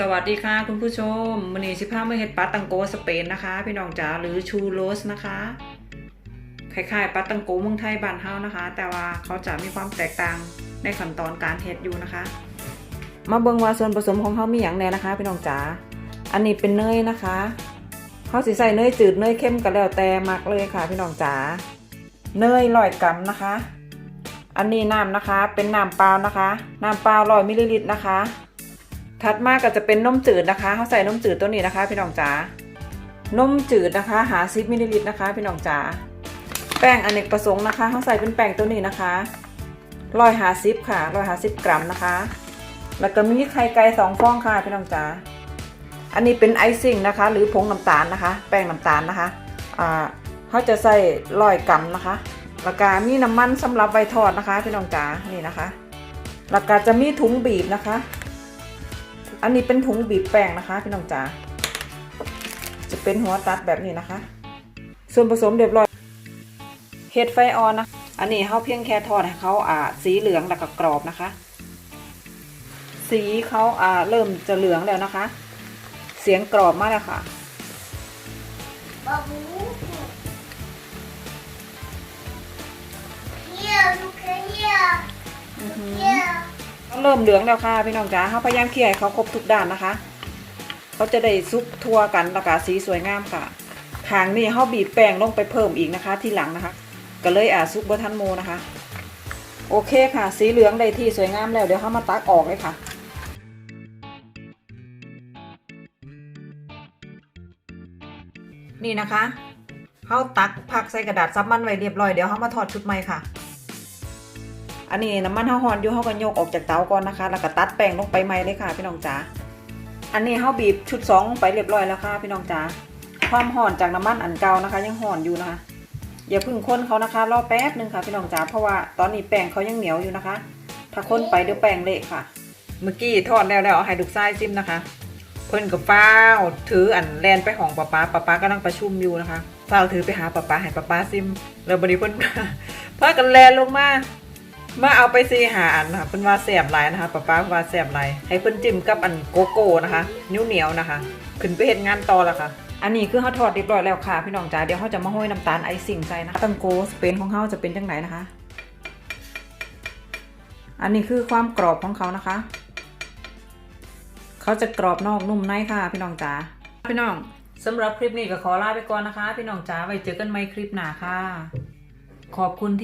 สวัสดีค่ะคุณผู้ชมมันนี้สิพาเมื่อเฮ็ดปลาตังโกสเปนนะคะ พี่น้องจ๋าหรือชูโรสนะคะคล้ายๆปลาตังโกเมืองไทยบ้านเฮานะคะ แต่ว่าเขาจะมีความแตกต่างในขั้นตอนการเฮ็ดอยู่นะคะ มาเบิ่งว่าส่วนผสมของเขามีอย่างแน่นะคะ พี่น้องจ๋าอันนี้เป็นเนยนะคะเขาสิใส่เนยจืดเนยเข้มก็แล้วแต่มักเลยค่ะ พี่น้องจ๋าเนยร้อยกรัมนะคะ อันนี้น้ำนะคะ เป็นน้ำเปล่านะคะน้ำเปล่าร้อยมิลลิลิตรนะคะ ถัดมาก็จะเป็นนมจืดนะคะเขาใส่นมจืดตัวนี้นะคะ พี่น้องจ๋านมจืดนะคะ หาซิมิลลิลิตรนะคะ พี่น้องจ๋าแป้งอเนกประสงค์นะคะเขาใส่เป็นแป้งตัวนี้นะคะร้อยหาซิค่ะร้อยหาซิกรัมนะคะ แล้วก็มีไข่ไก่สองฟองค่ะพี่น้องจ๋าอันนี้เป็นไอซิ่งนะคะ หรือผงน้ำตาลนะคะ แป้งน้ำตาลนะคะอ่าเขาจะใส่ร้อยกรัมนะคะแล้วก็มีน้ำมันสำหรับไวทอดนะคะ พี่น้องจ๋านี่นะคะแล้วก็จะมีถุงบีบนะคะ อันนี้เป็นถุงบีบแป้งนะคะพี่น้องจ๋าจะเป็นหัวตัดแบบนี้นะคะ ส่วนผสมเรียบร้อยเห็ดไฟออนนะ อันนี้เขาเพียงแค่ทอดให้เขาอ่าสีเหลืองแล้วก็กรอบนะคะ สีเขาอ่าเริ่มจะเหลืองแล้วนะคะ เสียงกรอบมากเลยค่ะ เริ่มเหลืองแล้วค่ะพี่น้องจ๋าเขาพยายามเคี่ยเขาครบทุกด้านนะคะเขาจะได้ซุปทั่วกันแล้วก็สีสวยงามค่ะทางนี้เขาบีบแป้งลงไปเพิ่มอีกนะคะ ที่หลังนะคะ ก็เลยอ่าซุปบะทันโมนะคะ โอเคค่ะ สีเหลืองได้ที่สวยงามแล้วเดี๋ยวเขามาตักออกเลยค่ะนี่นะคะเขาตักผักใส่กระดาษซับมันไว้เรียบร้อยเดี๋ยวเขามาทอดชุดใหม่ค่ะ อันนี้น้ำมันเฮาหอนอยู่เฮาก็ยกออกจากเตาก่อนนะคะ แล้วก็ตัดแป้งลงไปใหม่เลยค่ะ พี่น้องจ๋า อันนี้เฮาบีบชุดสองลงไปเรียบร้อยแล้วค่ะ พี่น้องจ๋า ความห่อนจากน้ำมันอันเก่านะคะ ยังห่อนอยู่นะคะ อย่าพึ่งคนเขานะคะ รอแป๊บหนึงค่ะ พี่น้องจ๋า เพราะว่าตอนนี้แป้งเขายังเหนียวอยู่นะคะ ถ้าคนไปเดี๋ยวแป้งเละค่ะ เมื่อกี้ทอดแล้วแล้วเอาให้ลูกชายจิ้มนะคะ เพิ่นกับฟ้าวถืออันแลนไปของป้าป้าป้าป้ากำลังประชุมอยู่นะคะฟ้าวถือไปหาป้าป้าให้ป้าป้าซิม แล้วบัดนี้เพิ่นพากันแลนลงมา มาเอาไปซีหาอันนะคะเพิ่นว่าแสบหลายนะคะป้าป้าว่าแสบหลายให้เพิ่นจิ้มกับอันโกโก้นะคะนิ้วเหนียวนะคะ ขึ้นไปเฮ็ดงานต่อแล้วค่ะอันนี้คือเฮาทอดเรียบร้อยแล้วค่ะพี่น้องจ๋าเดี๋ยวเฮาจะมาห้อยน้ำตาลไอซิ่งใส่นะตังโกสเปนของเฮาจะเป็นจังไหนนะคะ อันนี้คือความกรอบของเขานะคะ เขาจะกรอบนอกนุ่มในค่ะ พี่น้องจ๋าพี่น้องสำหรับคลิปนี้ก็ขอลาไปก่อนนะคะ พี่น้องจ๋าไว้เจอกันใหม่คลิปหน้าค่ะ ขอบคุณที่